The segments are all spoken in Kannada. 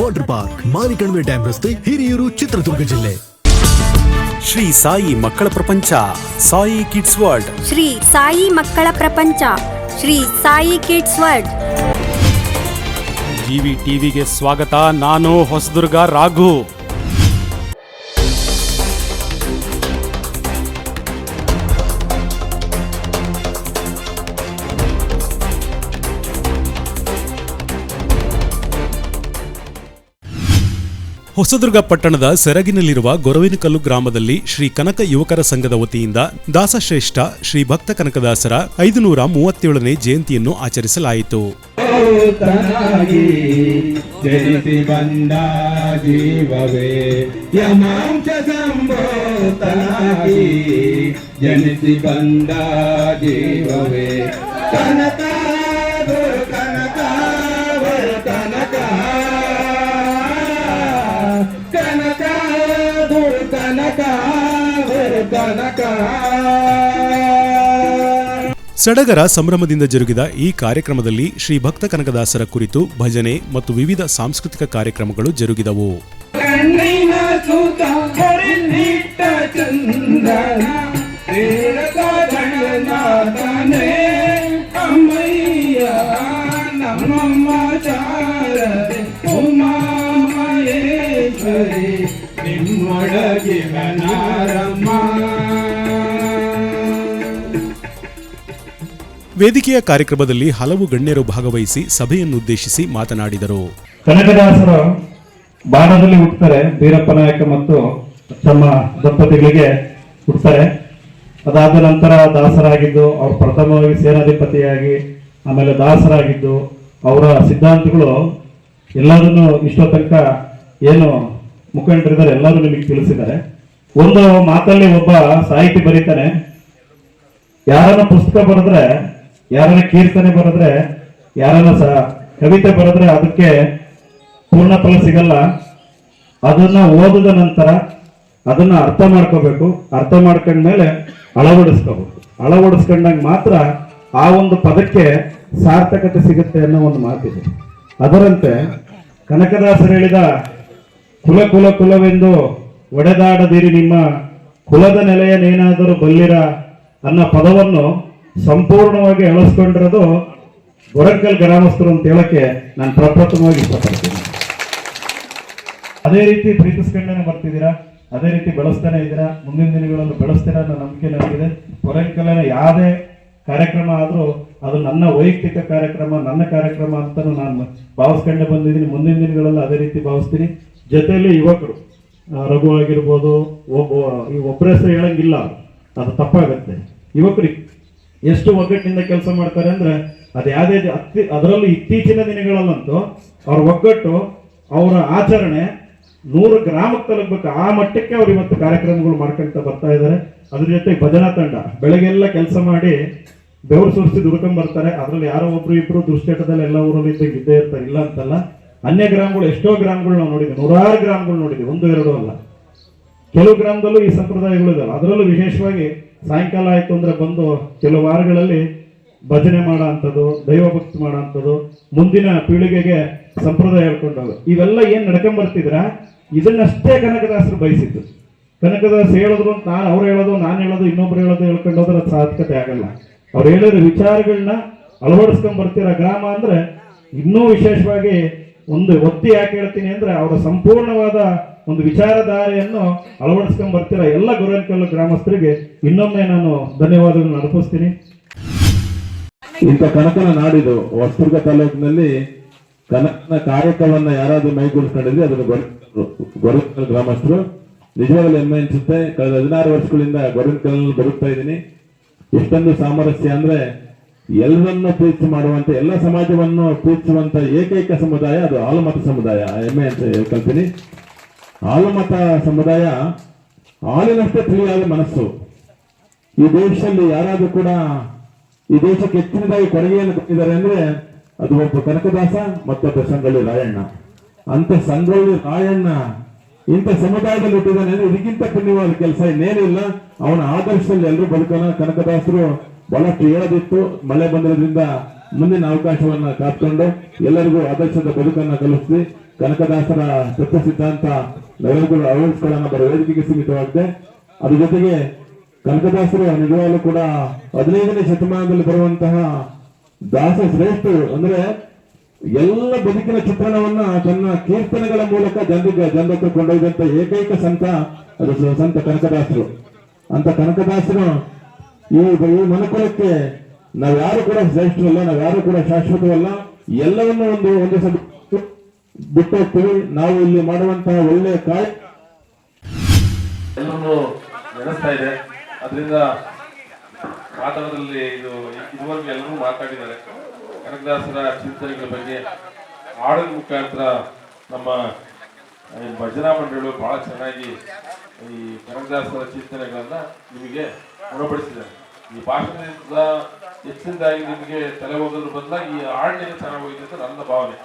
ವಾಟರ್ ಪಾರ್ಕ್ ಮಾರಿಕಣಿವೆ ಡ್ಯಾಮ್ ರಸ್ತೆ ಹಿರಿಯೂರು ಚಿತ್ರದುರ್ಗ ಜಿಲ್ಲೆ. ಶ್ರೀ ಸಾಯಿ ಮಕ್ಕಳ ಪ್ರಪಂಚ ಸಾಯಿ ಕಿಡ್ಸ್ ವರ್ಲ್ಡ್ ಶ್ರೀ ಸಾಯಿ ಮಕ್ಕಳ ಪ್ರಪಂಚ Shri Sai kids world G V ಟಿವಿಗೆ ಸ್ವಾಗತ ನಾನು ಹೊಸದುರ್ಗ ರಾಘು. ಹೊಸದುರ್ಗ ಪಟ್ಟಣದ ಸೆರಗಿನಲ್ಲಿರುವ ಗೊರವಿನಕಲ್ಲು ಗ್ರಾಮದಲ್ಲಿ ಶ್ರೀ ಕನಕ ಯುವಕರ ಸಂಘದ ವತಿಯಿಂದ ದಾಸಶ್ರೇಷ್ಠ ಶ್ರೀ ಭಕ್ತ ಕನಕದಾಸರ ಐದುನೂರ ಮೂವತ್ತೇಳನೇ ಜಯಂತಿಯನ್ನು ಆಚರಿಸಲಾಯಿತು. ಸಡಗರ ಸಂಭ್ರಮದಿಂದ ಜರುಗಿದ ಈ ಕಾರ್ಯಕ್ರಮದಲ್ಲಿ ಶ್ರೀ ಭಕ್ತ ಕನಕದಾಸರ ಕುರಿತು ಭಜನೆ ಮತ್ತು ವಿವಿಧ ಸಾಂಸ್ಕೃತಿಕ ಕಾರ್ಯಕ್ರಮಗಳು ಜರುಗಿದವು. ಸುತ ವೇದಿಕೆಯ ಕಾರ್ಯಕ್ರಮದಲ್ಲಿ ಹಲವು ಗಣ್ಯರು ಭಾಗವಹಿಸಿ ಸಭೆಯನ್ನುದ್ದೇಶಿಸಿ ಮಾತನಾಡಿದರು. ಕನಕದಾಸರು ಬಾಣದಲ್ಲಿ ಹುಟ್ಟುತ್ತಾರೆ ಬೀರಪ್ಪ ನಾಯಕ ಮತ್ತು ತಮ್ಮ ದಂಪತಿಗಳಿಗೆ ಹುಟ್ಟುತ್ತಾರೆ ಅದಾದ ನಂತರ ದಾಸರಾಗಿದ್ದು, ಅವರು ಪ್ರಥಮವಾಗಿ ಸೇನಾಧಿಪತಿಯಾಗಿ, ಆಮೇಲೆ ದಾಸರಾಗಿದ್ದು, ಅವರ ಸಿದ್ಧಾಂತಗಳು ಎಲ್ಲರನ್ನು ಇಷ್ಟೋ ತನಕ ಏನು ಮುಖಂಡರಿದ್ದಾರೆ, ಎಲ್ಲರೂ ನಿಮಗೆ ತಿಳಿಸಿದ್ದಾರೆ. ಒಂದು ಮಾತಲ್ಲಿ ಒಬ್ಬ ಸಾಹಿತಿ ಬರೀತಾನೆ, ಯಾರನ್ನ ಪುಸ್ತಕ ಬರೆದ್ರೆ ಯಾರನ್ನ ಕೀರ್ತನೆ ಬರೆದ್ರೆ, ಯಾರನ್ನ ಸಹ ಕವಿತೆ ಬರೆದ್ರೆ ಅದಕ್ಕೆ ಪೂರ್ಣ ಫಲ ಸಿಗಲ್ಲ. ಅದನ್ನ ಓದಿದ ನಂತರ ಅದನ್ನ ಅರ್ಥ ಮಾಡ್ಕೋಬೇಕು. ಅರ್ಥ ಮಾಡ್ಕೊಂಡ್ಮೇಲೆ ಅಳವಡಿಸ್ಕೋಬೇಕು. ಅಳವಡಿಸ್ಕೊಂಡಾಗ ಮಾತ್ರ ಆ ಒಂದು ಪದಕ್ಕೆ ಸಾರ್ಥಕತೆ ಸಿಗುತ್ತೆ ಅನ್ನೋ ಒಂದು ಮಾತಿದೆ. ಅದರಂತೆ ಕನಕದಾಸರು ಹೇಳಿದ, ಕುಲ ಕುಲ ಕುಲವೆಂದು ಒಡೆದಾಡದಿರಿ ನಿಮ್ಮ ಕುಲದ ನೆಲೆಯನ್ನೇನಾದರೂ ಬಲ್ಲಿರ ಅನ್ನೋ ಪದವನ್ನು ಸಂಪೂರ್ಣವಾಗಿ ಅಳಿಸ್ಕೊಂಡಿರೋದು ಗೊರಕಲ್ ಗ್ರಾಮಸ್ಥರು ಅಂತ ಹೇಳಕ್ಕೆ ನಾನು ಪ್ರಪ್ರಥಮವಾಗಿ ಇಷ್ಟಪಡ್ತೀನಿ. ಅದೇ ರೀತಿ ಪ್ರೀತಿಸ್ಕೊಂಡೇ ಬರ್ತಿದ್ದೀರಾ? ಅದೇ ರೀತಿ ಬೆಳೆಸ್ತಾನೆ ಇದ್ದೀರಾ? ಮುಂದಿನ ದಿನಗಳಲ್ಲೂ ಬೆಳೆಸ್ತೀರಾ ಅನ್ನೋ ನಂಬಿಕೆ ನನಗಿದೆ. ಗೊರಕಲ್ನ ಯಾವುದೇ ಕಾರ್ಯಕ್ರಮ ಆದರೂ ಅದು ನನ್ನ ವೈಯಕ್ತಿಕ ಕಾರ್ಯಕ್ರಮ, ನನ್ನ ಕಾರ್ಯಕ್ರಮ ಅಂತಲೂ ನಾನು ಭಾವಿಸ್ಕೊಂಡೇ ಬಂದಿದ್ದೀನಿ. ಮುಂದಿನ ದಿನಗಳಲ್ಲಿ ಅದೇ ರೀತಿ ಭಾವಿಸ್ತೀನಿ. ಜೊತೆಯಲ್ಲಿ ಯುವಕರು ರಘು ಆಗಿರ್ಬೋದು, ಒಬ್ಬ, ಈ ಒಬ್ಬರ ಹೆಸರು ಹೇಳಂಗಿಲ್ಲ. ಅದು ತಪ್ಪಾಗುತ್ತೆ. ಯುವಕರು ಎಷ್ಟು ಒಗ್ಗಟ್ಟಿನಿಂದ ಕೆಲಸ ಮಾಡ್ತಾರೆ ಅಂದ್ರೆ ಅದು ಯಾವುದೇ ಅದರಲ್ಲೂ ಇತ್ತೀಚಿನ ದಿನಗಳಲ್ಲಂತೂ ಅವ್ರ ಒಗ್ಗಟ್ಟು, ಅವರ ಆಚರಣೆ ನೂರು ಗ್ರಾಮಕ್ಕೆ ತಲುಪಬೇಕು. ಆ ಮಟ್ಟಕ್ಕೆ ಅವ್ರು ಇವತ್ತು ಕಾರ್ಯಕ್ರಮಗಳು ಮಾಡ್ಕೊಂತ ಬರ್ತಾ ಇದ್ದಾರೆ ಅದ್ರ ಜೊತೆ ಭಜನಾ ತಂಡ. ಬೆಳಗ್ಗೆಲ್ಲ ಕೆಲಸ ಮಾಡಿ ಬೆವರು ಸುರಿಸಿ ದುಡ್ಕೊಂಡ್ ಬರ್ತಾರೆ. ಅದ್ರಲ್ಲಿ ಯಾರೋ ಒಬ್ರು ಇಬ್ರು ದುಶ್ಚಟದಲ್ಲಿ ಎಲ್ಲ ಊರಲ್ಲಿ ಇದ್ದಾಗ ಇದ್ದೇ ಇರ್ತಾರೆ. ಇಲ್ಲ ಅಂತಲ್ಲ. ಅನ್ಯ ಗ್ರಾಮಗಳು, ಎಷ್ಟೋ ಗ್ರಾಮಗಳು ನಾವು ನೋಡಿದ್ವಿ. ನೂರಾರು ಗ್ರಾಮಗಳು ನೋಡಿದ್ವಿ. ಒಂದು, ಎರಡು ಅಲ್ಲ. ಕೆಲವು ಗ್ರಾಮದಲ್ಲೂ ಈ ಸಂಪ್ರದಾಯಗಳು ಇದಾವೆ. ಅದರಲ್ಲೂ ವಿಶೇಷವಾಗಿ ಸಾಯಂಕಾಲ ಆಯ್ತು ಅಂದ್ರೆ ಬಂದು ಕೆಲವು ವಾರಗಳಲ್ಲಿ ಭಜನೆ ಮಾಡೋ ಅಂಥದ್ದು ದೈವ ಭಕ್ತಿ ಮಾಡೋ ಮುಂದಿನ ಪೀಳಿಗೆಗೆ ಸಂಪ್ರದಾಯ ಹೇಳ್ಕೊಂಡವರು. ಇವೆಲ್ಲ ಏನು ನಡ್ಕೊಂಡ್ ಬರ್ತಿದ್ರ ಇದನ್ನಷ್ಟೇ ಕನಕದಾಸರು ಬಯಸಿದ್ದು. ಕನಕದಾಸ ಹೇಳಿದ್ರು ನಾನು ಅವ್ರು ಹೇಳೋದು, ನಾನು ಹೇಳೋದು, ಇನ್ನೊಬ್ರು ಹೇಳೋದು ಹೇಳ್ಕೊಂಡು ಹೋದ್ರೆ ಆಗಲ್ಲ. ಅವ್ರು ಹೇಳಿರೋ ವಿಚಾರಗಳನ್ನ ಅಳವಡಿಸ್ಕೊಂಡ್ ಬರ್ತಿರೋ ಗ್ರಾಮ ಅಂದ್ರೆ ಇನ್ನೂ ವಿಶೇಷವಾಗಿ ಒಂದು ಒತ್ತಿ ಯಾಕೆ ಹೇಳ್ತೀನಿ ಅಂದ್ರೆ ಅವರ ಸಂಪೂರ್ಣವಾದ ಒಂದು ವಿಚಾರಧಾರೆಯನ್ನು ಅಳವಡಿಸ್ಕೊಂಡ್ ಬರ್ತಿರೋ ಎಲ್ಲ ಗುರುವನ್ಕಲ್ಲು ಗ್ರಾಮಸ್ಥರಿಗೆ? ಇನ್ನೊಮ್ಮೆ ನಾನು ಧನ್ಯವಾದಗಳನ್ನು ಅರ್ಪಿಸ್ತೀನಿ. ಇಂಥ ಕನಕನ ನಾಡಿದು ಹೊಸದುರ್ಗ ತಾಲೂಕಿನಲ್ಲಿ ಕನಕನ ಕಾಯಕವನ್ನ ಯಾರಾದ್ರೂ ಮೈಗೂಡಿಸ್ಕೊಂಡಿದ್ರೆ ಅದನ್ನು ಗೊರವನಕಲ್ ಗ್ರಾಮಸ್ಥರು ನಿಜವಾಗಲೂ ಹೆಮ್ಮೆ ಅನ್ಸುತ್ತೆ. ಕಳೆದ ಹದಿನಾರು ವರ್ಷಗಳಿಂದ ಗೊರವನಕಲ್ ಬರುತ್ತಾ ಇದ್ದೀನಿ. ಎಷ್ಟೊಂದು ಸಾಮರಸ್ಯ ಅಂದ್ರೆ ಎಲ್ಲರನ್ನು ಪ್ರೀತಿ ಮಾಡುವಂತ, ಎಲ್ಲ ಸಮಾಜವನ್ನು ಪ್ರೀತಿಸುವಂತ ಏಕೈಕ ಸಮುದಾಯ ಅದು ಆಲಮತ ಸಮುದಾಯ. ಹೆಮ್ಮೆ ಅಂತ ಹೇಳ್ಕೊಳ್ತೀನಿ. ಆಲಮತ ಸಮುದಾಯ ಹಾಲಿನಷ್ಟೇ ತಿಳಿಯಾದ ಮನಸ್ಸು. ಈ ದೇಶದಲ್ಲಿ ಯಾರಾದ್ರೂ ಕೂಡ ಈ ದೇಶಕ್ಕೆ ಹೆಚ್ಚಿನದಾಗಿ ಕೊಡುಗೆಯನ್ನು ಕೊಟ್ಟಿದ್ದಾರೆ ಅಂದ್ರೆ ಅದು ಒಬ್ಬ ಕನಕದಾಸ, ಮತ್ತೊಬ್ಬ ಸಂಗೊಳ್ಳಿ ರಾಯಣ್ಣ. ಅಂತ ಸಂಗೊಳ್ಳಿ ರಾಯಣ್ಣ ಇಂಥ ಸಮುದಾಯದಲ್ಲಿ ಹುಟ್ಟಿದಾನೆ ಅಂದ್ರೆ ಇದಕ್ಕಿಂತ ಪುಣ್ಯವಾದ ಕೆಲಸ ಇನ್ನೇನಿಲ್ಲ ಅವನ ಆದರ್ಶದಲ್ಲಿ ಎಲ್ಲರೂ ಬದುಕೋಣ. ಕನಕದಾಸರು ಬಹಳಷ್ಟು ಹೇಳದಿತ್ತು. ಮಳೆ ಬಂದಿರೋದ್ರಿಂದ ಮುಂದಿನ ಅವಕಾಶವನ್ನ ಕಾತ್ಕೊಂಡು ಎಲ್ಲರಿಗೂ ಆದರ್ಶದ ಬದುಕನ್ನ ಕಲಿಸಿ ಕನಕದಾಸರ ತತ್ವ ಸಿದ್ಧಾಂತ ನವೋಗಳು ಅಳವಡಿಸಿಕೊಳ್ಳೋಣ ಬರೋ ವೇದಿಕೆಗೆ ಸೀಮಿತವಾಗಿದೆ. ಅದ್ರ ಜೊತೆಗೆ ಕನಕದಾಸರು ನಿಜವಾಗ್ಲೂ ಕೂಡ ಹದಿನೈದನೇ ಶತಮಾನದಲ್ಲಿ ಬರುವಂತಹ ದಾಸ ಶ್ರೇಷ್ಠರು ಅಂದ್ರೆ ಎಲ್ಲ ಬದುಕಿನ ಚಿತ್ರಣವನ್ನ ತನ್ನ ಕೀರ್ತನೆಗಳ ಮೂಲಕ ಜನರಿಗೆ, ಜನರತ್ರ ಕೊಂಡೊಯ್ದಂತ ಏಕೈಕ ಸಂತ ಅದು ಸಂತ ಕನಕದಾಸರು. ಅಂತ ಕನಕದಾಸರು ಈ ಈ ಮನುಕುಲಕ್ಕೆ ನಾವ್ಯಾರು ಕೂಡ ಶ್ರೇಷ್ಠರಲ್ಲ, ನಾವ್ಯಾರು ಕೂಡ ಶಾಶ್ವತವಲ್ಲ, ಎಲ್ಲವನ್ನೂ ಒಂದು ಒಂದು ಸಲ ಬಿಟ್ಟು ಹೋಗ್ತೀವಿ ನಾವು ಇಲ್ಲಿ ಮಾಡುವಂತಹ ಒಳ್ಳೆ ಕಾಯ ಎಲ್ಲರೂ ನಡೆಸ್ತಾ ಇದೆ. ಅದರಿಂದ ಮಾತಾಡೋದ್ರಲ್ಲಿ ಇದು ಇದುವರೆಗೂ ಎಲ್ಲರೂ ಮಾತಾಡಿದ್ದಾರೆ. ಕನಕದಾಸರ ಚಿಂತನೆಗಳ ಬಗ್ಗೆ ಹಾಡಿನ ಮುಖಾಂತರ ನಮ್ಮ ಭಜನಾ ಮಂಡಳಿಗಳು ಬಹಳ ಚೆನ್ನಾಗಿ ಈ ಕನಕದಾಸರ ಚಿಂತನೆಗಳನ್ನ ನಿಮಗೆ ಗುಣಪಡಿಸಿದ್ದಾರೆ ಈ ಭಾಷಣದಿಂದ ಹೆಚ್ಚಿನದಾಗಿ ನಿಮಗೆ ತಲೆ ಹೋಗೋದ್ರ ಬದಲಾಗಿ ಈ ಹಾಡಿನಿಗೆ ಚೆನ್ನಾಗಿ ಹೋಗಿದೆ ಅಂತ ನನ್ನ ಭಾವನೆ.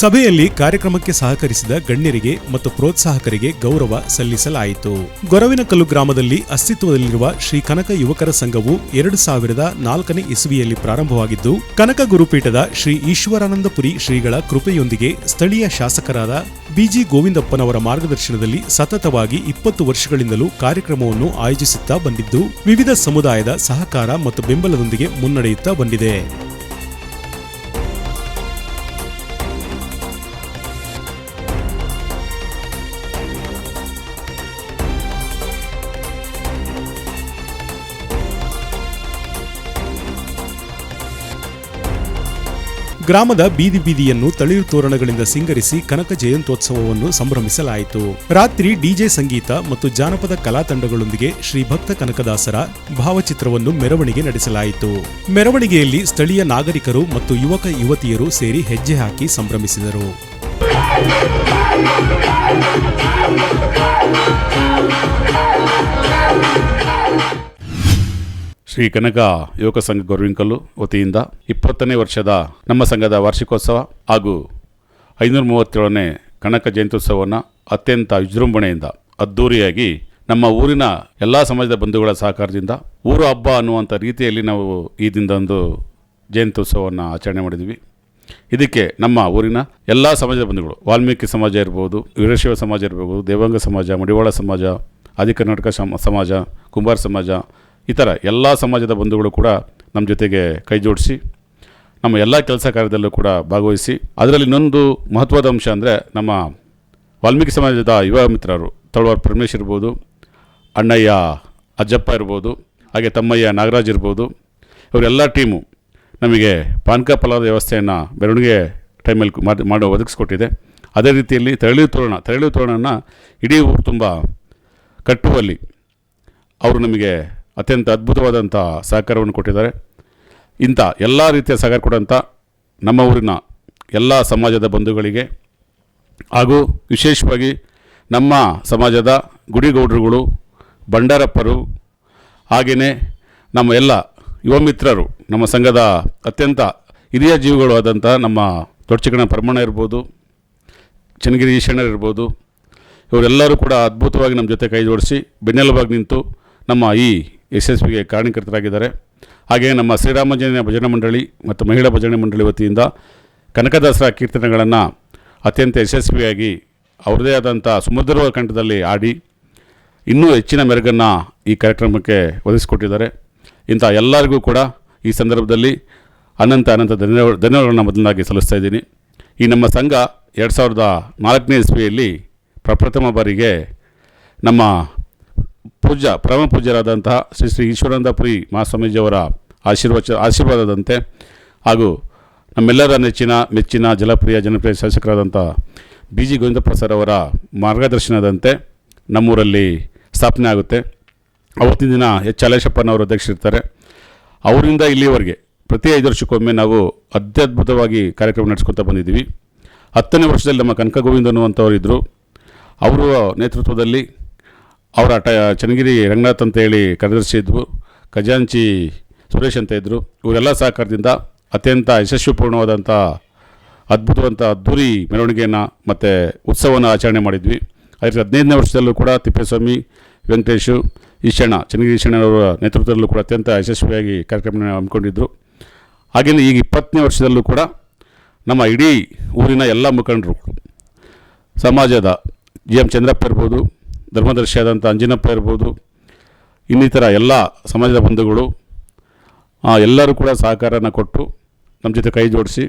ಸಭೆಯಲ್ಲಿ ಕಾರ್ಯಕ್ರಮಕ್ಕೆ ಸಹಕರಿಸಿದ ಗಣ್ಯರಿಗೆ ಮತ್ತು ಪ್ರೋತ್ಸಾಹಕರಿಗೆ ಗೌರವ ಸಲ್ಲಿಸಲಾಯಿತು. ಗೊರವಿನಕಲ್ಲು ಗ್ರಾಮದಲ್ಲಿ ಅಸ್ತಿತ್ವದಲ್ಲಿರುವ ಶ್ರೀ ಕನಕ ಯುವಕರ ಸಂಘವು ಎರಡು ಸಾವಿರದ ನಾಲ್ಕನೇ ಇಸುವಿಯಲ್ಲಿ ಪ್ರಾರಂಭವಾಗಿದ್ದು, ಕನಕ ಗುರುಪೀಠದ ಶ್ರೀ ಈಶ್ವರಾನಂದಪುರಿ ಶ್ರೀಗಳ ಕೃಪೆಯೊಂದಿಗೆ ಸ್ಥಳೀಯ ಶಾಸಕರಾದ ಬಿಜಿ ಗೋವಿಂದಪ್ಪನವರ ಮಾರ್ಗದರ್ಶನದಲ್ಲಿ ಸತತವಾಗಿ ಇಪ್ಪತ್ತು ವರ್ಷಗಳಿಂದಲೂ ಕಾರ್ಯಕ್ರಮವನ್ನು ಆಯೋಜಿಸುತ್ತಾ ಬಂದಿದ್ದು, ವಿವಿಧ ಸಮುದಾಯದ ಸಹಕಾರ ಮತ್ತು ಬೆಂಬಲದೊಂದಿಗೆ ಮುನ್ನಡೆಯುತ್ತಾ ಬಂದಿದೆ. ಗ್ರಾಮದ ಬೀದಿ ಬೀದಿಯನ್ನು ತಳಿರು ತೋರಣಗಳಿಂದ ಸಿಂಗರಿಸಿ ಕನಕ ಜಯಂತ್ಯೋತ್ಸವವನ್ನು ಸಂಭ್ರಮಿಸಲಾಯಿತು. ರಾತ್ರಿ ಡಿಜೆ ಸಂಗೀತ ಮತ್ತು ಜಾನಪದ ಕಲಾ ತಂಡಗಳೊಂದಿಗೆ ಶ್ರೀ ಭಕ್ತ ಕನಕದಾಸರ ಭಾವಚಿತ್ರವನ್ನು ಮೆರವಣಿಗೆ ನಡೆಸಲಾಯಿತು. ಮೆರವಣಿಗೆಯಲ್ಲಿ ಸ್ಥಳೀಯ ನಾಗರಿಕರು ಮತ್ತು ಯುವಕ ಯುವತಿಯರು ಸೇರಿ ಹೆಜ್ಜೆ ಹಾಕಿ ಸಂಭ್ರಮಿಸಿದರು. ಶ್ರೀ ಕನಕ ಯುವಕ ಸಂಘ ಗೊರವಿಂಕಲ್ಲು ವತಿಯಿಂದ ಇಪ್ಪತ್ತನೇ ವರ್ಷದ ನಮ್ಮ ಸಂಘದ ವಾರ್ಷಿಕೋತ್ಸವ ಹಾಗೂ ಐನೂರ ಮೂವತ್ತೇಳನೇ ಕನಕ ಜಯಂತ್ಯುತ್ಸವವನ್ನು ಅತ್ಯಂತ ವಿಜೃಂಭಣೆಯಿಂದ ಅದ್ಧೂರಿಯಾಗಿ ನಮ್ಮ ಊರಿನ ಎಲ್ಲ ಸಮಾಜದ ಬಂಧುಗಳ ಸಹಕಾರದಿಂದ ಊರು ಹಬ್ಬ ಅನ್ನುವಂಥ ರೀತಿಯಲ್ಲಿ ನಾವು ಈ ದಿನದಂದು ಜಯಂತ್ಯುತ್ಸವವನ್ನು ಆಚರಣೆ ಮಾಡಿದ್ವಿ ಇದಕ್ಕೆ ನಮ್ಮ ಊರಿನ ಎಲ್ಲ ಸಮಾಜದ ಬಂಧುಗಳು, ವಾಲ್ಮೀಕಿ ಸಮಾಜ ಇರ್ಬೋದು, ವೀರಶಿವ ಸಮಾಜ ಇರ್ಬೋದು, ದೇವಾಂಗ ಸಮಾಜ, ಮಡಿವಾಳ ಸಮಾಜ ಆದಿ ಕರ್ನಾಟಕ ಸಮ- ಸಮಾಜ, ಕುಂಬಾರ ಸಮಾಜ ಈ ಥರ ಎಲ್ಲ ಸಮಾಜದ ಬಂಧುಗಳು ಕೂಡ ನಮ್ಮ ಜೊತೆಗೆ ಕೈ ಜೋಡಿಸಿ, ನಮ್ಮ ಎಲ್ಲ ಕೆಲಸ ಕಾರ್ಯದಲ್ಲೂ ಕೂಡ ಭಾಗವಹಿಸಿ, ಅದರಲ್ಲಿ ಇನ್ನೊಂದು ಮಹತ್ವದ ಅಂಶ ಅಂದರೆ ನಮ್ಮ ವಾಲ್ಮೀಕಿ ಸಮಾಜದ ಯುವ ಮಿತ್ರರು ತಳವಾರ್ ಪರಮೇಶ್ ಇರ್ಬೋದು, ಅಣ್ಣಯ್ಯ ಅಜ್ಜಪ್ಪ ಇರ್ಬೋದು, ಹಾಗೆ ತಮ್ಮಯ್ಯ ನಾಗರಾಜ್ ಇರ್ಬೋದು, ಇವರೆಲ್ಲ ಟೀಮು ನಮಗೆ ಪಾನಕ ಫಲದ ವ್ಯವಸ್ಥೆಯನ್ನು ಮೆರವಣಿಗೆ ಟೈಮಲ್ಲಿ ಮಾಡಿ, ಮಾಡೋ, ಒದಗಿಸ್ಕೊಟ್ಟಿದೆ. ಅದೇ ರೀತಿಯಲ್ಲಿ ತೆರಳಿ ತೋರಣ, ತೆರಳಿ ತೋರಣನ ಇಡೀ ಊರು ತುಂಬ ಕಟ್ಟುವಲ್ಲಿ ಅವರು ನಮಗೆ ಅತ್ಯಂತ ಅದ್ಭುತವಾದಂಥ ಸಹಕಾರವನ್ನು ಕೊಟ್ಟಿದ್ದಾರೆ. ಇಂಥ ಎಲ್ಲ ರೀತಿಯ ಸಹಕಾರ ಕೊಡೋಂಥ ನಮ್ಮ ಊರಿನ ಎಲ್ಲ ಸಮಾಜದ ಬಂಧುಗಳಿಗೆ ಹಾಗೂ ವಿಶೇಷವಾಗಿ ನಮ್ಮ ಸಮಾಜದ ಗುಡಿಗೌಡರುಗಳು, ಬಂಡಾರಪ್ಪರು ಹಾಗೆಯೇ ನಮ್ಮ ಎಲ್ಲ ಯುವ ಮಿತ್ರರು, ನಮ್ಮ ಸಂಘದ ಅತ್ಯಂತ ಹಿರಿಯ ಜೀವಿಗಳು ಆದಂಥ ನಮ್ಮ ದೊಡ್ಡಚಿಕ್ಕಣ ಪರಮಣ್ಣ ಇರ್ಬೋದು, ಚನ್ನಗಿರಿ ಈಶಣ್ಣ ಇರ್ಬೋದು, ಇವರೆಲ್ಲರೂ ಕೂಡ ಅದ್ಭುತವಾಗಿ ನಮ್ಮ ಜೊತೆ ಕೈ ಜೋಡಿಸಿ ಬೆನ್ನೆಲುಬಾಗಿ ನಿಂತು ನಮ್ಮ ಈ ಯಶಸ್ವಿಗೆ ಕಾರಣೀಕೃತರಾಗಿದ್ದಾರೆ ಹಾಗೆಯೇ ನಮ್ಮ ಶ್ರೀರಾಮಜನ ಭಜನಾ ಮಂಡಳಿ ಮತ್ತು ಮಹಿಳಾ ಭಜನೆ ಮಂಡಳಿ ವತಿಯಿಂದ ಕನಕದಾಸರ ಕೀರ್ತನೆಗಳನ್ನು ಅತ್ಯಂತ ಯಶಸ್ವಿಯಾಗಿ ಅವರದೇ ಆದಂಥ ಸುಮಧುರ ಕಂಠದಲ್ಲಿ ಆಡಿ ಇನ್ನೂ ಹೆಚ್ಚಿನ ಮೆರುಗನ್ನು ಈ ಕಾರ್ಯಕ್ರಮಕ್ಕೆ ಒದಗಿಸಿಕೊಟ್ಟಿದ್ದಾರೆ. ಇಂಥ ಎಲ್ಲರಿಗೂ ಕೂಡ ಈ ಸಂದರ್ಭದಲ್ಲಿ ಅನಂತ ಅನಂತ ಧನ್ಯವಾದ ಧನ್ಯವಾದಗಳನ್ನು ಮೊದಲನಾಗಿ ಸಲ್ಲಿಸ್ತಾ ಇದ್ದೀನಿ. ಈ ನಮ್ಮ ಸಂಘ ಎರಡು ಸಾವಿರದ ನಾಲ್ಕನೇ ಇಸ್ವಿಯಲ್ಲಿ ಪ್ರಪ್ರಥಮ ಬಾರಿಗೆ ನಮ್ಮ ಪೂಜ್ಯ, ಪರಮ ಪೂಜ್ಯರಾದಂತಹ ಶ್ರೀ ಶ್ರೀ ಈಶ್ವರಾನಂದಪುರಿ ಮಹಾಸ್ವಾಮೀಜಿಯವರ ಆಶೀರ್ವಚ, ಆಶೀರ್ವಾದದಂತೆ ಹಾಗೂ ನಮ್ಮೆಲ್ಲರ ನೆಚ್ಚಿನ, ಮೆಚ್ಚಿನ, ಜಲಪ್ರಿಯ, ಜನಪ್ರಿಯ ಶಾಸಕರಾದಂಥ ಬಿ ಜಿ ಗೋವಿಂದ ಸರ್ ಅವರ ಮಾರ್ಗದರ್ಶನದಂತೆ ನಮ್ಮೂರಲ್ಲಿ ಸ್ಥಾಪನೆ ಆಗುತ್ತೆ. ಅವತ್ತಿನ ದಿನ ಎಚ್. ಅಲೇಶಪ್ಪನವರು ಅಧ್ಯಕ್ಷರಿರ್ತಾರೆ. ಅವರಿಂದ ಇಲ್ಲಿವರೆಗೆ ಪ್ರತಿ ಐದು ವರ್ಷಕ್ಕೊಮ್ಮೆ ನಾವು ಅತ್ಯದ್ಭುತವಾಗಿ ಕಾರ್ಯಕ್ರಮ ನಡೆಸ್ಕೊತಾ ಬಂದಿದ್ದೀವಿ. ಹತ್ತನೇ ವರ್ಷದಲ್ಲಿ ನಮ್ಮ ಕನಕ ಗೋವಿಂದ ಅನ್ನುವಂಥವ್ರು ಇದ್ದರು ಅವರ ನೇತೃತ್ವದಲ್ಲಿ ಅವರ ಟ ಚನ್ನಗಿರಿ ರಂಗನಾಥ್ ಅಂತ ಹೇಳಿ ಕಾರ್ಯದರ್ಶಿ ಇದ್ದರು ಖಜಾಂಚಿ ಸುರೇಶ್ ಅಂತ ಇದ್ದರು ಇವರೆಲ್ಲ ಸಹಕಾರದಿಂದ ಅತ್ಯಂತ ಯಶಸ್ವಿಪೂರ್ಣವಾದಂಥ ಅದ್ಭುತವಂಥ ಅದ್ಧೂರಿ ಮೆರವಣಿಗೆಯನ್ನು ಮತ್ತು ಉತ್ಸವವನ್ನು ಆಚರಣೆ ಮಾಡಿದ್ವಿ. ಅದಕ್ಕೆ ಹದಿನೈದನೇ ವರ್ಷದಲ್ಲೂ ಕೂಡ ತಿಪ್ಪೇಸ್ವಾಮಿ, ವೆಂಕಟೇಶು, ಈಶಣ್ಣ, ಚನ್ನಗಿರಿ ಈಶಣ್ಣವರ ನೇತೃತ್ವದಲ್ಲೂ ಕೂಡ ಅತ್ಯಂತ ಯಶಸ್ವಿಯಾಗಿ ಕಾರ್ಯಕ್ರಮ ಹಮ್ಮಿಕೊಂಡಿದ್ದರು ಹಾಗೆಯೇ ಈಗ ಇಪ್ಪತ್ತನೇ ವರ್ಷದಲ್ಲೂ ಕೂಡ ನಮ್ಮ ಇಡೀ ಊರಿನ ಎಲ್ಲ ಮುಖಂಡರು ಸಮಾಜದ ಜಿ ಎಂ ಚಂದ್ರಪ್ಪ ಇರ್ಬೋದು ಧರ್ಮದರ್ಶಿಯಾದಂಥ ಅಂಜಿನಪ್ಪ ಇರ್ಬೋದು, ಇನ್ನಿತರ ಎಲ್ಲ ಸಮಾಜದ ಬಂಧುಗಳು ಎಲ್ಲರೂ ಕೂಡ ಸಹಕಾರನ ಕೊಟ್ಟು ನಮ್ಮ ಜೊತೆ ಕೈ ಜೋಡಿಸಿ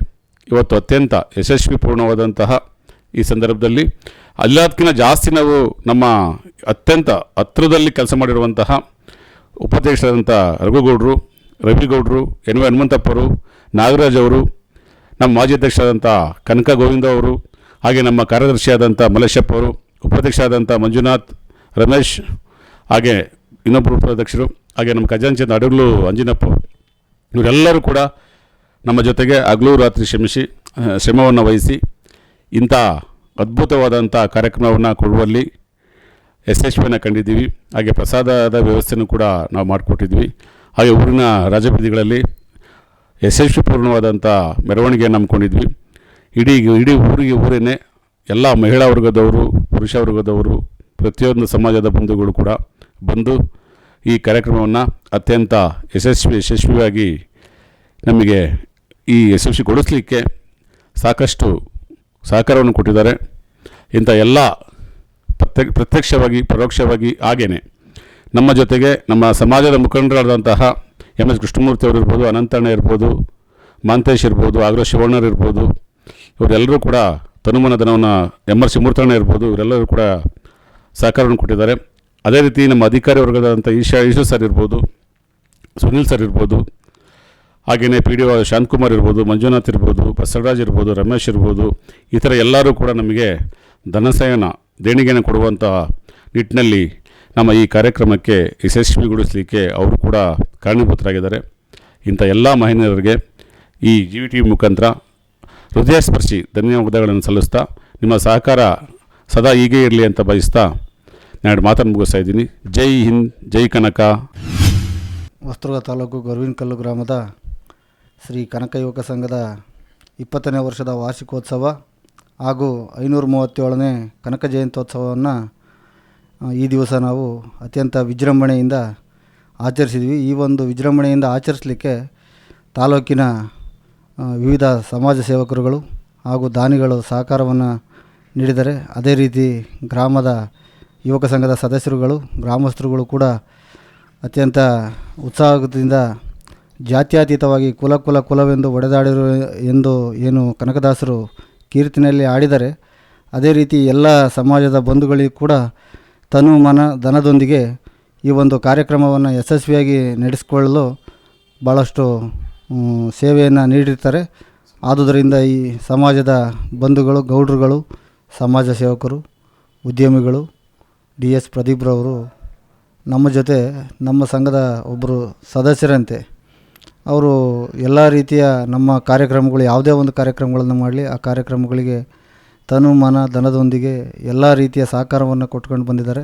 ಇವತ್ತು ಅತ್ಯಂತ ಯಶಸ್ವಿ ಪೂರ್ಣವಾದಂತಹ ಈ ಸಂದರ್ಭದಲ್ಲಿ ಎಲ್ಲದಕ್ಕಿಂತ ಜಾಸ್ತಿ ನಾವು ನಮ್ಮ ಅತ್ಯಂತ ಹತ್ರದಲ್ಲಿ ಕೆಲಸ ಮಾಡಿರುವಂತಹ ಉಪಾಧ್ಯಕ್ಷರಾದಂಥ ರಘುಗೌಡರು, ರವಿಗೌಡರು, ಎನ್ ವಿ ಹನುಮಂತಪ್ಪರು, ನಾಗರಾಜ್ ಅವರು, ನಮ್ಮ ಮಾಜಿ ಅಧ್ಯಕ್ಷರಾದಂಥ ಕನಕ ಗೋವಿಂದ ಅವರು, ಹಾಗೆ ನಮ್ಮ ಕಾರ್ಯದರ್ಶಿಯಾದಂಥ ಮಲೇಶಪ್ಪ ಅವರು ಉಪಾಧ್ಯಕ್ಷರಾದಂಥ ಮಂಜುನಾಥ್, ರಮೇಶ್, ಹಾಗೆ ಇನ್ನೊಬ್ಬರು ಉಪಾಧ್ಯಕ್ಷರು, ಹಾಗೆ ನಮ್ಮ ಖಜಾಂಚಿ ನಡುಗ್ಲು ಅಂಜಿನಪ್ಪ ಇವರೆಲ್ಲರೂ ಕೂಡ ನಮ್ಮ ಜೊತೆಗೆ ಹಗಲು ರಾತ್ರಿ ಶ್ರಮಿಸಿ ಶ್ರಮವನ್ನು ವಹಿಸಿ, ಇಂಥ ಅದ್ಭುತವಾದಂಥ ಕಾರ್ಯಕ್ರಮವನ್ನು ಕೊಡುವಲ್ಲಿ ಯಶಸ್ವಿಯನ್ನು ಕಂಡಿದ್ದೀವಿ. ಹಾಗೆ ಪ್ರಸಾದದ ವ್ಯವಸ್ಥೆನೂ ಕೂಡ ನಾವು ಮಾಡಿಕೊಟ್ಟಿದ್ವಿ ಹಾಗೆ ಊರಿನ ರಾಜಬೀದಿಗಳಲ್ಲಿ ಯಶಸ್ವಿಪೂರ್ಣವಾದಂಥ ಮೆರವಣಿಗೆಯನ್ನು ಹಮ್ಮಿಕೊಂಡಿದ್ವಿ. ಇಡೀ ಇಡೀ ಊರಿಗೆ ಊರೇನೆ ಎಲ್ಲ ಮಹಿಳಾ ವರ್ಗದವರು, ಪುರುಷ ವರ್ಗದವರು, ಪ್ರತಿಯೊಂದು ಸಮಾಜದ ಬಂಧುಗಳು ಕೂಡ ಬಂದು ಈ ಕಾರ್ಯಕ್ರಮವನ್ನು ಅತ್ಯಂತ ಯಶಸ್ವಿ, ಯಶಸ್ವಿಯಾಗಿ ನಮಗೆ ಈ ಯಶಸ್ವಿಗೊಳಿಸಲಿಕ್ಕೆ ಸಾಕಷ್ಟು ಸಹಕಾರವನ್ನು ಕೊಟ್ಟಿದ್ದಾರೆ. ಇಂಥ ಎಲ್ಲ ಪ್ರತ್ಯಕ್ಷ ಪ್ರತ್ಯಕ್ಷವಾಗಿ, ಪರೋಕ್ಷವಾಗಿ ಹಾಗೇನೆ ನಮ್ಮ ಜೊತೆಗೆ ನಮ್ಮ ಸಮಾಜದ ಮುಖಂಡರಾದಂತಹ ಎಂ ಎಸ್ ಕೃಷ್ಣಮೂರ್ತಿ ಅವರು ಇರ್ಬೋದು, ಅನಂತಣ್ಣ ಇರ್ಬೋದು, ಮಾಂತೇಶ್ ಇರ್ಬೋದು ಆಗ್ರೋ ಶಿವಣ್ಣರು ಇರ್ಬೋದು, ಇವರೆಲ್ಲರೂ ಕೂಡ ತನುಮನ ಧನವನ್ನು ಎಂ ಆರ್ ಶಿಮೂರ್ತಣ್ಣ ಇರ್ಬೋದು, ಇವರೆಲ್ಲರೂ ಕೂಡ ಸಹಕಾರವನ್ನು ಕೊಟ್ಟಿದ್ದಾರೆ. ಅದೇ ರೀತಿ ನಮ್ಮ ಅಧಿಕಾರಿ ವರ್ಗದಂಥ ಈಶಾ ಈಶ್ವರ್ ಸರ್ ಇರ್ಬೋದು, ಸುನಿಲ್ ಸರ್ ಇರ್ಬೋದು ಹಾಗೆಯೇ ಪಿ ಡಿ ಒ ಶಾಂತಕುಮಾರ್ ಇರ್ಬೋದು, ಮಂಜುನಾಥ್ ಇರ್ಬೋದು, ಬಸವರಾಜ್ ಇರ್ಬೋದು, ರಮೇಶ್ ಇರ್ಬೋದು, ಈ ಥರ ಎಲ್ಲರೂ ಕೂಡ ನಮಗೆ ಧನಸಹಾಯನ ದೇಣಿಗೆಯನ್ನು ಕೊಡುವಂಥ ನಿಟ್ಟಿನಲ್ಲಿ ನಮ್ಮ ಈ ಕಾರ್ಯಕ್ರಮಕ್ಕೆ ಯಶಸ್ವಿಗೊಳಿಸಲಿಕ್ಕೆ ಅವರು ಕೂಡ ಕಾರಣೀಭೂತರಾಗಿದ್ದಾರೆ. ಇಂಥ ಎಲ್ಲ ಮಹಿಳೆಯರಿಗೆ ಈ ಜಿ ವಿ ಟಿ ಮುಖಾಂತರ ಹೃದಯಸ್ಪರ್ಶಿ ಧನ್ಯವಾದಗಳನ್ನು ಸಲ್ಲಿಸ್ತಾ, ನಿಮ್ಮ ಸಹಕಾರ ಸದಾ ಹೀಗೆ ಇರಲಿ ಅಂತ ಬಯಸ್ತಾ ನಾನು ಮಾತನ್ನು ಮುಗಿಸ್ತಾ ಇದ್ದೀನಿ. ಜೈ ಹಿಂದ್, ಜೈ ಕನಕ. ವಸ್ತ್ರಗ ತಾಲೂಕು ಗರ್ವಿನಕಲ್ಲು ಗ್ರಾಮದ ಶ್ರೀ ಕನಕ ಯುವಕ ಸಂಘದ ಇಪ್ಪತ್ತನೇ ವರ್ಷದ ವಾರ್ಷಿಕೋತ್ಸವ ಹಾಗೂ ಐನೂರ ಮೂವತ್ತೇಳನೇ ಕನಕ ಜಯಂತ್ಯೋತ್ಸವವನ್ನು ಈ ದಿವಸ ನಾವು ಅತ್ಯಂತ ವಿಜೃಂಭಣೆಯಿಂದ ಆಚರಿಸಿದ್ವಿ. ಈ ಒಂದು ವಿಜೃಂಭಣೆಯಿಂದ ಆಚರಿಸಲಿಕ್ಕೆ ತಾಲೂಕಿನ ವಿವಿಧ ಸಮಾಜ ಸೇವಕರುಗಳು ಹಾಗೂ ದಾನಿಗಳು ಸಹಕಾರವನ್ನು ನೀಡಿದರೆ ಅದೇ ರೀತಿ ಗ್ರಾಮದ ಯುವಕ ಸಂಘದ ಸದಸ್ಯರುಗಳು, ಗ್ರಾಮಸ್ಥರುಗಳು ಕೂಡ ಅತ್ಯಂತ ಉತ್ಸಾಹದಿಂದ ಜಾತ್ಯತೀತವಾಗಿ ಕುಲ ಕುಲ ಕುಲವೆಂದು ಒಡೆದಾಡಿರು ಎಂದು ಏನು ಕನಕದಾಸರು ಕೀರ್ತಿನಲ್ಲಿ ಆಡಿದರೆ ಅದೇ ರೀತಿ ಎಲ್ಲ ಸಮಾಜದ ಬಂಧುಗಳಿಗೆ ಕೂಡ ತನು ಮನ ಧನದೊಂದಿಗೆ ಈ ಒಂದು ಕಾರ್ಯಕ್ರಮವನ್ನು ಯಶಸ್ವಿಯಾಗಿ ನಡೆಸಿಕೊಳ್ಳಲು ಭಾಳಷ್ಟು ಸೇವೆಯನ್ನು ನೀಡಿರ್ತಾರೆ. ಆದುದರಿಂದ ಈ ಸಮಾಜದ ಬಂಧುಗಳು, ಗೌಡ್ರುಗಳು, ಸಮಾಜ ಸೇವಕರು, ಉದ್ಯಮಿಗಳು, ಡಿ ಎಸ್ ಪ್ರದೀಪ್ರವರು ನಮ್ಮ ಜೊತೆ ನಮ್ಮ ಸಂಘದ ಒಬ್ಬರು ಸದಸ್ಯರಂತೆ. ಅವರು ಎಲ್ಲ ರೀತಿಯ ನಮ್ಮ ಕಾರ್ಯಕ್ರಮಗಳು, ಯಾವುದೇ ಒಂದು ಕಾರ್ಯಕ್ರಮಗಳನ್ನು ಮಾಡಲಿ, ಆ ಕಾರ್ಯಕ್ರಮಗಳಿಗೆ ತನು ಮನ ಧನದೊಂದಿಗೆ ಎಲ್ಲ ರೀತಿಯ ಸಹಕಾರವನ್ನು ಕೊಟ್ಕೊಂಡು ಬಂದಿದ್ದಾರೆ.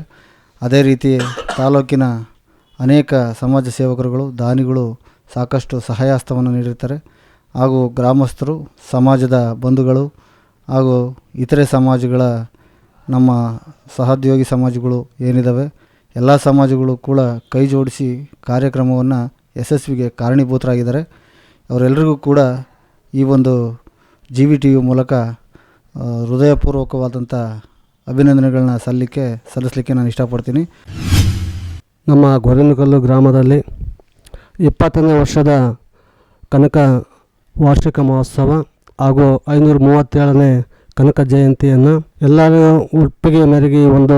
ಅದೇ ರೀತಿ ತಾಲೂಕಿನ ಅನೇಕ ಸಮಾಜ ಸೇವಕರುಗಳು, ದಾನಿಗಳು ಸಾಕಷ್ಟು ಸಹಾಯಹಸ್ತವನ್ನು ನೀಡಿರ್ತಾರೆ ಹಾಗೂ ಗ್ರಾಮಸ್ಥರು, ಸಮಾಜದ ಬಂಧುಗಳು ಹಾಗೂ ಇತರೆ ಸಮಾಜಗಳ, ನಮ್ಮ ಸಹೋದ್ಯೋಗಿ ಸಮಾಜಗಳು ಏನಿದ್ದಾವೆ ಎಲ್ಲ ಸಮಾಜಗಳು ಕೂಡ ಕೈ ಜೋಡಿಸಿ ಕಾರ್ಯಕ್ರಮವನ್ನು ಯಶಸ್ವಿಗೆ ಕಾರಣೀಭೂತರಾಗಿದ್ದಾರೆ. ಅವರೆಲ್ಲರಿಗೂ ಕೂಡ ಈ ಒಂದು ಜಿ ವಿ ಟಿ ವಿ ಮೂಲಕ ಹೃದಯಪೂರ್ವಕವಾದಂಥ ಅಭಿನಂದನೆಗಳನ್ನ ಸಲ್ಲಿಕೆ, ಸಲ್ಲಿಸಲಿಕ್ಕೆ ನಾನು ಇಷ್ಟಪಡ್ತೀನಿ. ನಮ್ಮ ಗೊರನಕಲ್ಲು ಗ್ರಾಮದಲ್ಲಿ ಇಪ್ಪತ್ತನೇ ವರ್ಷದ ಕನಕ ವಾರ್ಷಿಕ ಮಹೋತ್ಸವ ಹಾಗೂ ಐನೂರ ಮೂವತ್ತೇಳನೇ ಕನಕ ಜಯಂತಿಯನ್ನು ಎಲ್ಲರೂ ಒಪ್ಪಿಗೆ ಮೇರೆಗೆ ಒಂದು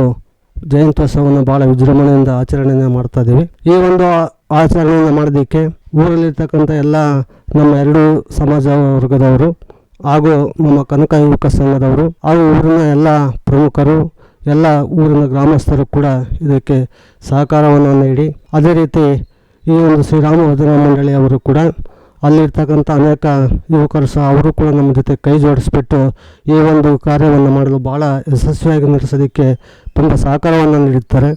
ಜಯಂತ್ಯೋತ್ಸವವನ್ನು ಭಾಳ ವಿಜೃಂಭಣೆಯಿಂದ ಆಚರಣೆಯನ್ನು ಮಾಡ್ತಾ ಇದ್ದೀವಿ. ಈ ಒಂದು ಆಚರಣೆಯನ್ನು ಮಾಡೋದಕ್ಕೆ ಊರಲ್ಲಿರ್ತಕ್ಕಂಥ ಎಲ್ಲ ನಮ್ಮ ಎರಡು ಸಮಾಜ ವರ್ಗದವರು ಹಾಗೂ ನಮ್ಮ ಕನಕ ಯುವಕ ಸಂಘದವರು ಹಾಗೂ ಊರಿನ ಎಲ್ಲ ಪ್ರಮುಖರು, ಎಲ್ಲ ಊರಿನ ಗ್ರಾಮಸ್ಥರು ಕೂಡ ಇದಕ್ಕೆ ಸಹಕಾರವನ್ನು ನೀಡಿ, ಅದೇ ರೀತಿ ಈ ಒಂದು ಶ್ರೀರಾಮ ಭಜನಾ ಮಂಡಳಿಯವರು ಕೂಡ ಅಲ್ಲಿರ್ತಕ್ಕಂಥ ಅನೇಕ ಯುವಕರು ಸಹ ಅವರು ಕೂಡ ನಮ್ಮ ಜೊತೆ ಕೈ ಜೋಡಿಸ್ಬಿಟ್ಟು ಈ ಒಂದು ಕಾರ್ಯವನ್ನು ಮಾಡಲು ಭಾಳ ಯಶಸ್ವಿಯಾಗಿ ನಡೆಸೋದಕ್ಕೆ ತುಂಬ ಸಹಕಾರವನ್ನು ನೀಡುತ್ತಾರೆ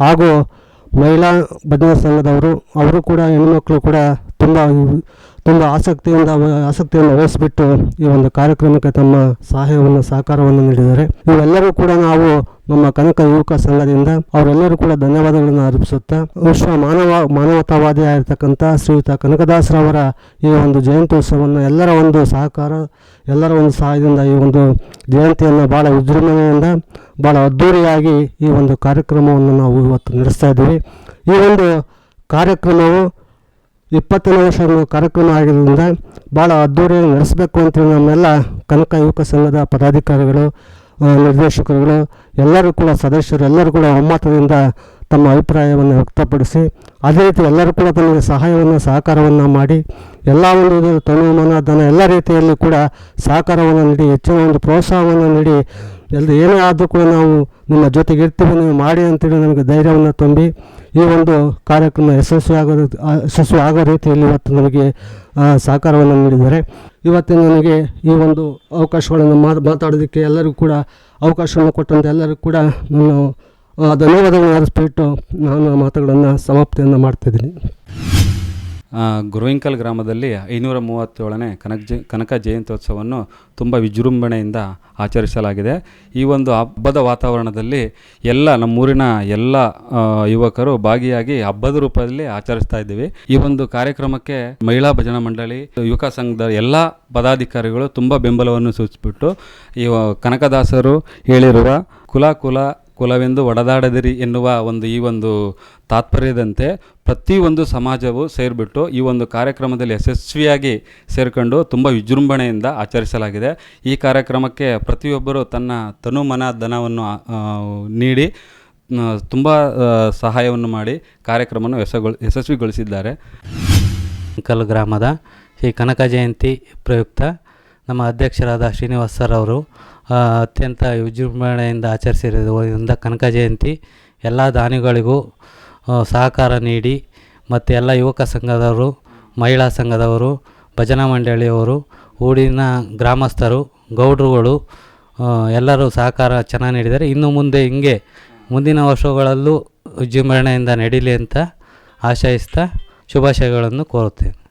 ಹಾಗೂ ಮಹಿಳಾ ಭಜನಾ ಸಂಘದವರು, ಅವರು ಕೂಡ ಹೆಣ್ಮಕ್ಳು ಕೂಡ ತುಂಬ ತುಂಬ ಆಸಕ್ತಿಯಿಂದ ಆಸಕ್ತಿಯನ್ನು ವಹಿಸಿಬಿಟ್ಟು ಈ ಒಂದು ಕಾರ್ಯಕ್ರಮಕ್ಕೆ ತಮ್ಮ ಸಹಾಯವನ್ನು, ಸಹಕಾರವನ್ನು ನೀಡಿದ್ದಾರೆ. ಇವೆಲ್ಲರೂ ಕೂಡ ನಾವು ನಮ್ಮ ಕನಕ ಯುವಕ ಸಂಘದಿಂದ ಅವರೆಲ್ಲರೂ ಕೂಡ ಧನ್ಯವಾದಗಳನ್ನು ಅರ್ಪಿಸುತ್ತಾ, ವಿಶ್ವ ಮಾನವ, ಮಾನವತಾವಾದಿ ಆಗಿರ್ತಕ್ಕಂಥ ಶ್ರೀಯುತ ಕನಕದಾಸರವರ ಈ ಒಂದು ಜಯಂತ್ಯೋತ್ಸವವನ್ನು ಎಲ್ಲರ ಒಂದು ಸಹಕಾರ, ಎಲ್ಲರ ಒಂದು ಸಹಾಯದಿಂದ ಈ ಒಂದು ಜಯಂತಿಯನ್ನು ಭಾಳ ವಿಜೃಂಭಣೆಯಿಂದ ಭಾಳ ಅದ್ಧೂರಿಯಾಗಿ ಈ ಒಂದು ಕಾರ್ಯಕ್ರಮವನ್ನು ನಾವು ಇವತ್ತು ನಡೆಸ್ತಾ ಇದ್ದೀವಿ. ಈ ಒಂದು ಕಾರ್ಯಕ್ರಮವು ಇಪ್ಪತ್ತನೇ ವರ್ಷ ಕಾರ್ಯಕ್ರಮ ಆಗಿರೋದ್ರಿಂದ ಭಾಳ ಅದ್ಧೂರಿಯಾಗಿ ನಡೆಸಬೇಕು ಅಂತೇಳಿ ನಮ್ಮೆಲ್ಲ ಕನಕ ಯುವಕ ಸಂಘದ ಪದಾಧಿಕಾರಿಗಳು ನಿರ್ದೇಶಕರುಗಳು, ಎಲ್ಲರೂ ಕೂಡ ಸದಸ್ಯರು ಎಲ್ಲರೂ ಕೂಡ ಒಮ್ಮತದಿಂದ ತಮ್ಮ ಅಭಿಪ್ರಾಯವನ್ನು ವ್ಯಕ್ತಪಡಿಸಿ, ಅದೇ ರೀತಿ ಎಲ್ಲರೂ ಕೂಡ ತಮಗೆ ಸಹಾಯವನ್ನು, ಸಹಕಾರವನ್ನು ಮಾಡಿ, ಎಲ್ಲ ಒಂದು ಇದು ತನು ಮನ ಧನ, ಎಲ್ಲ ರೀತಿಯಲ್ಲಿ ಕೂಡ ಸಹಕಾರವನ್ನು ನೀಡಿ, ಹೆಚ್ಚಿನ ಒಂದು ಪ್ರೋತ್ಸಾಹವನ್ನು ನೀಡಿ ಎಲ್ಲ ಏನೇ ಆದರೂ ಕೂಡ ನಾವು ನಿಮ್ಮ ಜೊತೆಗೆ ಇರ್ತೀವಿ, ನೀವು ಮಾಡಿ ಅಂತೇಳಿ ನಮಗೆ ಧೈರ್ಯವನ್ನು ತುಂಬಿ ಈ ಒಂದು ಕಾರ್ಯಕ್ರಮ ಯಶಸ್ವಿ ಆಗೋ ಯಶಸ್ವಿ ಆಗೋ ರೀತಿಯಲ್ಲಿ ಇವತ್ತು ನಮಗೆ ಸಹಕಾರವನ್ನು ನೀಡಿದ್ದಾರೆ. ಇವತ್ತಿನ ನನಗೆ ಈ ಒಂದು ಅವಕಾಶಗಳನ್ನು ಮಾತು ಮಾತಾಡೋದಕ್ಕೆ ಎಲ್ಲರಿಗೂ ಕೂಡ ಅವಕಾಶವನ್ನು ಕೊಟ್ಟಂತೆ ಎಲ್ಲರಿಗೂ ಕೂಡ ನಾನು ಧನ್ಯವಾದಗಳನ್ನು ಅರಿಸ್ಬಿಟ್ಟು ನಾನು ಮಾತುಗಳನ್ನು ಸಮಾಪ್ತಿಯನ್ನು ಮಾಡ್ತಿದ್ದೀನಿ ಗುರುವಿಂಕಲ್ ಗ್ರಾಮದಲ್ಲಿ ಐನೂರ ಮೂವತ್ತೇಳನೇ ಕನಕ ಜ, ಕನಕ ಜಯಂತ್ಯೋತ್ಸವವನ್ನು ತುಂಬ ವಿಜೃಂಭಣೆಯಿಂದ ಆಚರಿಸಲಾಗಿದೆ. ಈ ಒಂದು ಹಬ್ಬದ ವಾತಾವರಣದಲ್ಲಿ ಎಲ್ಲ ನಮ್ಮೂರಿನ ಎಲ್ಲ ಯುವಕರು ಭಾಗಿಯಾಗಿ ಹಬ್ಬದ ರೂಪದಲ್ಲಿ ಆಚರಿಸ್ತಾ ಇದ್ದೀವಿ. ಈ ಒಂದು ಕಾರ್ಯಕ್ರಮಕ್ಕೆ ಮಹಿಳಾ ಭಜನಾ ಮಂಡಳಿ, ಯುವಕ ಸಂಘದ ಎಲ್ಲ ಪದಾಧಿಕಾರಿಗಳು ತುಂಬ ಬೆಂಬಲವನ್ನು ಸೂಚಿಸಿಬಿಟ್ಟು ಈ ಕನಕದಾಸರು ಹೇಳಿರುವ ಕುಲ ಕುಲ ಕುಲವೆಂದು ಒಡೆದಾಡದಿರಿ ಎನ್ನುವ ಒಂದು ಈ ಒಂದು ತಾತ್ಪರ್ಯದಂತೆ ಪ್ರತಿಯೊಂದು ಸಮಾಜವು ಸೇರಿಬಿಟ್ಟು ಈ ಒಂದು ಕಾರ್ಯಕ್ರಮದಲ್ಲಿ ಯಶಸ್ವಿಯಾಗಿ ಸೇರಿಕೊಂಡು ತುಂಬ ವಿಜೃಂಭಣೆಯಿಂದ ಆಚರಿಸಲಾಗಿದೆ. ಈ ಕಾರ್ಯಕ್ರಮಕ್ಕೆ ಪ್ರತಿಯೊಬ್ಬರು ತನ್ನ ತನು ಮನ ಧನವನ್ನು ನೀಡಿ ತುಂಬ ಸಹಾಯವನ್ನು ಮಾಡಿ ಕಾರ್ಯಕ್ರಮವನ್ನು ಯಶಗೊಳ್, ಯಶಸ್ವಿಗೊಳಿಸಿದ್ದಾರೆ. ಕಲ್ ಗ್ರಾಮದ ಈ ಕನಕ ಜಯಂತಿ ಪ್ರಯುಕ್ತ ನಮ್ಮ ಅಧ್ಯಕ್ಷರಾದ ಶ್ರೀನಿವಾಸ್ ಸರ್ ಅವರು ಅತ್ಯಂತ ವಿಜೃಂಭಣೆಯಿಂದ ಆಚರಿಸಿರುವುದರಿಂದ ಕನಕ ಜಯಂತಿ. ಎಲ್ಲ ದಾನಿಗಳಿಗೂ ಸಹಕಾರ ನೀಡಿ ಮತ್ತು ಎಲ್ಲ ಯುವಕ ಸಂಘದವರು, ಮಹಿಳಾ ಸಂಘದವರು, ಭಜನಾ ಮಂಡಳಿಯವರು, ಊರಿನ ಗ್ರಾಮಸ್ಥರು, ಗೌಡ್ರುಗಳು ಎಲ್ಲರೂ ಸಹಕಾರ ಚೆನ್ನಾಗಿ ನೀಡಿದ್ದಾರೆ. ಇನ್ನು ಮುಂದೆ ಹಿಂಗೆ ಮುಂದಿನ ವರ್ಷಗಳಲ್ಲೂ ವಿಜೃಂಭಣೆಯಿಂದ ನಡೀಲಿ ಅಂತ ಆಶಯಿಸ್ತಾ ಶುಭಾಶಯಗಳನ್ನು ಕೋರುತ್ತೇನೆ.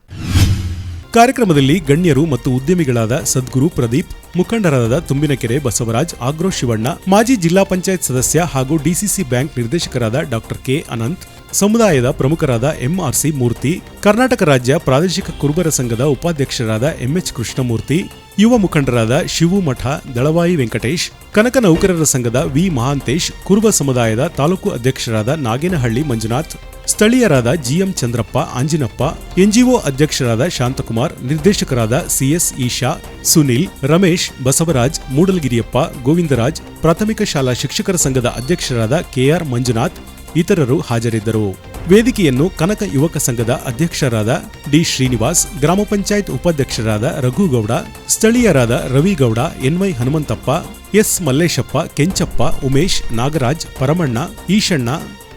ಕಾರ್ಯಕ್ರಮದಲ್ಲಿ ಗಣ್ಯರು ಮತ್ತು ಉದ್ಯಮಿಗಳಾದ ಸದ್ಗುರು ಪ್ರದೀಪ್, ಮುಖಂಡರಾದ ತುಂಬಿನಕೆರೆ ಬಸವರಾಜ್, ಆಗ್ರೋ ಶಿವಣ್ಣ, ಮಾಜಿ ಜಿಲ್ಲಾ ಪಂಚಾಯತ್ ಸದಸ್ಯ ಹಾಗೂ ಡಿಸಿಸಿ ಬ್ಯಾಂಕ್ ನಿರ್ದೇಶಕರಾದ ಡಾಕ್ಟರ್ ಕೆ ಅನಂತ್ ಸಮುದಾಯದ ಪ್ರಮುಖರಾದ ಎಂಆರ್ಸಿ ಮೂರ್ತಿ, ಕರ್ನಾಟಕ ರಾಜ್ಯ ಪ್ರಾದೇಶಿಕ ಕುರುಬರ ಸಂಘದ ಉಪಾಧ್ಯಕ್ಷರಾದ ಎಂಎಚ್ ಕೃಷ್ಣಮೂರ್ತಿ, ಯುವ ಮುಖಂಡರಾದ ಶಿವು ಮಠ, ದಳವಾಯಿ ವೆಂಕಟೇಶ್, ಕನಕ ನೌಕರರ ಸಂಘದ ವಿ ಮಹಾಂತೇಶ್, ಕುರುಬ ಸಮುದಾಯದ ತಾಲೂಕು ಅಧ್ಯಕ್ಷರಾದ ನಾಗೇನಹಳ್ಳಿ ಮಂಜುನಾಥ್, ಸ್ಥಳೀಯರಾದ ಜಿಎಂ ಚಂದ್ರಪ್ಪ ಅಂಜಿನಪ್ಪ ಎನ್ಜಿಒ ಅಧ್ಯಕ್ಷರಾದ ಶಾಂತಕುಮಾರ್, ನಿರ್ದೇಶಕರಾದ ಸಿಎಸ್ ಈಶಾ, ಸುನಿಲ್, ರಮೇಶ್, ಬಸವರಾಜ್, ಮೂಡಲಗಿರಿಯಪ್ಪ, ಗೋವಿಂದರಾಜ್, ಪ್ರಾಥಮಿಕ ಶಾಲಾ ಶಿಕ್ಷಕರ ಸಂಘದ ಅಧ್ಯಕ್ಷರಾದ ಕೆಆರ್ ಮಂಜುನಾಥ್ ಇತರರು ಹಾಜರಿದ್ದರು. ವೇದಿಕೆಯನ್ನು ಕನಕ ಯುವಕ ಸಂಘದ ಅಧ್ಯಕ್ಷರಾದ ಡಿ ಶ್ರೀನಿವಾಸ್, ಗ್ರಾಮ ಪಂಚಾಯತ್ ಉಪಾಧ್ಯಕ್ಷರಾದ Raghugowda, ಸ್ಥಳೀಯರಾದ Ravigowda N Y Hanumanthappa, S Malleshappa, Kenchappa, Umesh, Nagaraj, Paramanna, Eshanna,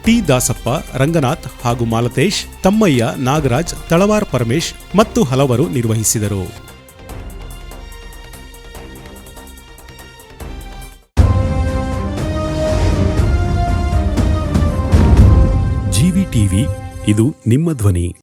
T Dasappa, Ranganath ಹಾಗೂ ಮಾಲತೇಶ್, ತಮ್ಮಯ್ಯ ನಾಗರಾಜ್, ತಳವಾರ್ ಪರಮೇಶ್ ಮತ್ತು ಹಲವರು ನಿರ್ವಹಿಸಿದರು. ಇದು ನಿಮ್ಮ ಧ್ವನಿ.